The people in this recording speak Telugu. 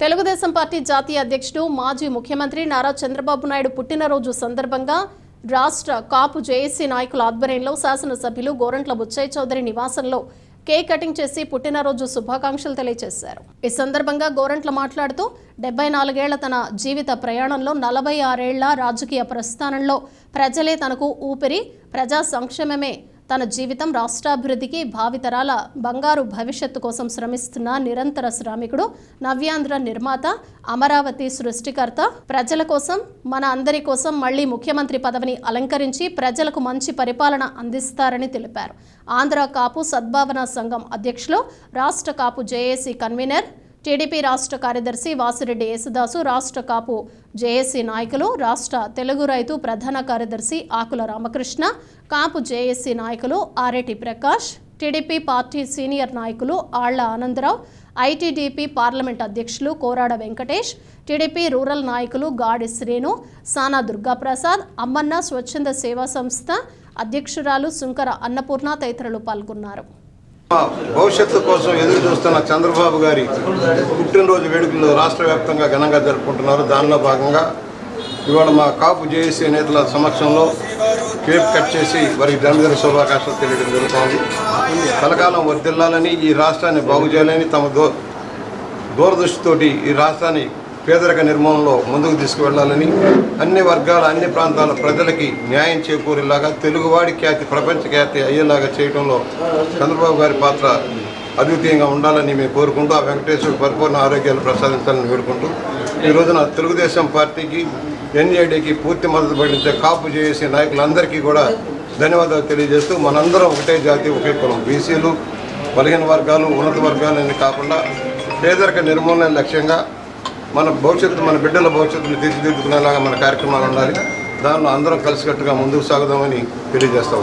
తెలుగుదేశం పార్టీ జాతీయ అధ్యక్షుడు మాజీ ముఖ్యమంత్రి నారా చంద్రబాబు నాయుడు పుట్టినరోజు సందర్భంగా రాష్ట్ర కాపు జేఏసీ నాయకుల ఆధ్వర్యంలో శాసనసభ్యులు గోరంట్ల బుచ్చయ్య చౌదరి నివాసంలో కేక్ కటింగ్ చేసి పుట్టినరోజు శుభాకాంక్షలు తెలియజేశారు. ఈ సందర్భంగా గోరంట్ల మాట్లాడుతూ డెబ్బై నాలుగేళ్ళ తన జీవిత ప్రయాణంలో నలభై ఆరేళ్ళ రాజకీయ ప్రస్థానంలో ప్రజలే తనకు ఊపిరి ప్రజా సంక్షేమమే తన జీవితం రాష్ట్రాభివృద్ధికి భావితరాల బంగారు భవిష్యత్తు కోసం శ్రమిస్తున్న నిరంతర శ్రామికుడు నవ్యాంధ్ర నిర్మాత అమరావతి సృష్టికర్త. ప్రజల కోసం మన అందరి కోసం మళ్ళీ ముఖ్యమంత్రి పదవిని అలంకరించి ప్రజలకు మంచి పరిపాలన అందిస్తారని తెలిపారు. ఆంధ్ర కాపు సద్భావన సంఘం అధ్యక్షులు రాష్ట్ర కాపు జేఏసీ కన్వీనర్ టీడీపీ రాష్ట్ర కార్యదర్శి వాసిరెడ్డి యేసుదాసు రాష్ట్ర కాపు జేఏసీ నాయకులు రాష్ట్ర తెలుగు రైతు ప్రధాన కార్యదర్శి ఆకుల రామకృష్ణ కాపు జేఏసీ నాయకులు Areti Prakash TDP party senior నాయకులు ఆళ్ళ ఆనందరావు ఐటీడీపీ పార్లమెంట్ అధ్యక్షులు కోరాడ వెంకటేష్ టీడీపీ రూరల్ నాయకులు గాడి శ్రీను సానా దుర్గాప్రసాద్ అమ్మన్న స్వచ్ఛంద సేవా సంస్థ అధ్యక్షురాలు సుంకర అన్నపూర్ణ తదితరులు పాల్గొన్నారు. భవిష్యత్తు కోసం ఎదురు చూస్తున్న చంద్రబాబు గారి పుట్టినరోజు వేడుకలు రాష్ట్ర వ్యాప్తంగా ఘనంగా జరుపుకుంటున్నారు. దానిలో భాగంగా ఇవాళ మా కాపు జేఏసీ నేతల సమక్షంలో కేక్ కట్ చేసి వారికి జన్మదిన శుభాకాంక్షలు తెలియడం జరుగుతోంది. కలకాలం వర్దిల్లాలని ఈ రాష్ట్రాన్ని బాగు చేయాలని తమ దో దూరదృష్టితోటి ఈ రాష్ట్రాన్ని పేదరిక నిర్మూలనలో ముందుకు తీసుకువెళ్ళాలని అన్ని వర్గాల అన్ని ప్రాంతాల ప్రజలకి న్యాయం చేకూరేలాగా తెలుగువాడి ఖ్యాతి ప్రపంచ ఖ్యాతి అయ్యేలాగా చేయడంలో చంద్రబాబు గారి పాత్ర అద్వితీయంగా ఉండాలని మేము కోరుకుంటూ ఆ వెంకటేశ్వర పరిపూర్ణ ఆరోగ్యాలు ప్రసాదించాలని వేడుకుంటూ ఈ రోజున తెలుగుదేశం పార్టీకి ఎన్ఏడికి పూర్తి మద్దతు పడించే కాపు చేసే నాయకులందరికీ కూడా ధన్యవాదాలు తెలియజేస్తూ మనందరం ఒకటే జాతి ఒకే కులం. బీసీలు బలహీన వర్గాలు ఉన్నత వర్గాలు అని కాకుండా పేదరిక నిర్మూలన లక్ష్యంగా మన భవిష్యత్తు మన బిడ్డల భవిష్యత్తును తీర్చిదిద్దుకునేలాగా మన కార్యక్రమాలు ఉండాలి దానిలో అందరం కలిసికట్టుగా ముందుకు సాగుదామని తెలియజేస్తా